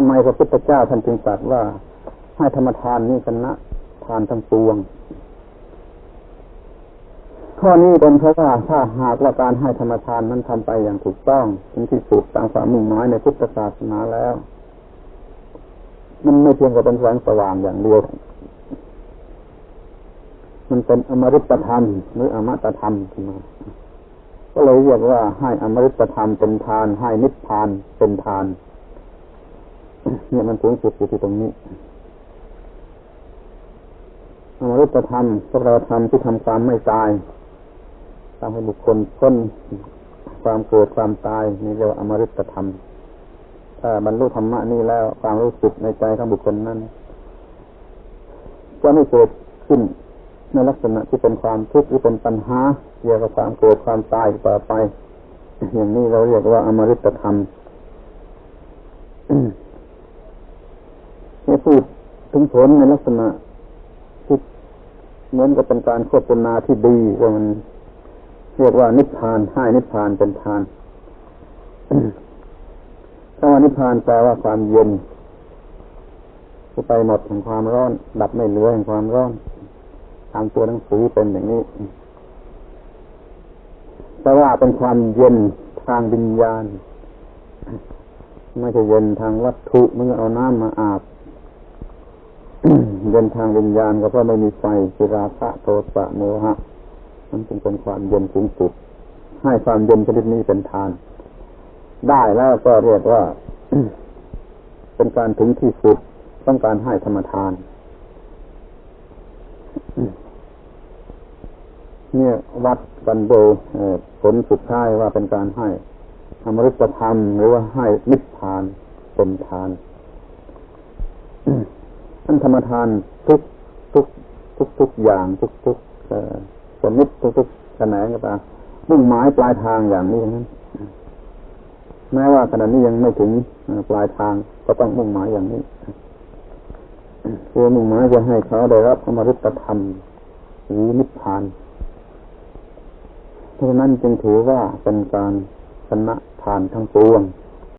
ทำไมพระพุทธเจ้าท่านจึงตรัสว่าให้ธรรมทานนี่ชนะทานทั้งปวง ข้อนี้เป็นเพราะว่าถ้าหากว่าการให้ธรรมทานนั้นทำไปอย่างถูกต้องถึงที่สุดตามความมุ่งหมายในพุทธศาสนาแล้ว มันไม่เพียงแต่เป็นแสงสว่างอย่างเดียวมันเป็นอมฤตธรรมหรืออมตะธรรมขึ้นมาก็เลยเรียกว่าให้อมฤตธรรมเป็นทาน ให้นิพพานเป็นทาน เนี่ยมันสูงสุดอยู่ที่ตรงนี้อมฤตธรรมก็เราทำที่ทำความไม่ตายทำให้บุคคลพ้นความเกิดความตายนี่เรียกว่าอมฤตธรรมถ้าบรรลุธรรมะนี่แล้วความรู้สึกในใจของบุคคลนั้นจะไม่เกิดขึ้นในลักษณะที่เป็นความทุกข์หรือเป็นปัญหาเกี่ยวกับความเกิดความตายต่อไป อย่างนี้เราเรียกว่าอมฤตธรรม พูดถึงผลในลักษณะที่เหมือนกับเป็นการโฆษณาที่ดีว่ามันเรียกว่านิพพานให้นิพพานเป็นทานคำว่านิพพานแปลว่าความเย็นไปหมดแห่งความร้อน ดับไม่เหลือแห่งความร้อนตามตัวหนังสือเป็นอย่างนี้แต่ว่าเป็นความเย็นทางวิญญาณ ไม่ใช่เย็นทางวัตถุเมื่อเอาน้ำมาอาบ เย็นทางวิญญาณก็เพราะไม่มีไฟคือราคะโทสะโมหะมันจึงเป็นความเย็นสูงสุดให้ความเย็นชนิดนี้เป็นทาน ได้แล้วก็เรียกว่า เป็นการถึงที่สุดต้องการให้ธรรมทาน เนี่ยวัดกันโดยผลสุดท้ายว่าเป็นการให้อมฤตธรรมหรือว่าให้นิพพานเป็นทาน ท่านธรรมทานทุกทุกทุกทุกอย่างทุกทุกสมิตทุกทุกแขนงก็ตามมุ่งหมายปลายทางอย่างนี้นั้นแม้ว่าขณะนี้ยังไม่ถึงปลายทางก็ต้องมุ่งหมายอย่างนี้คือมุ่งหมายจะให้เขาได้รับอมฤตธรรมหรือนิพพานเพราะฉะนั้นจึงถือว่าเป็นการชนะทานทั้งปวง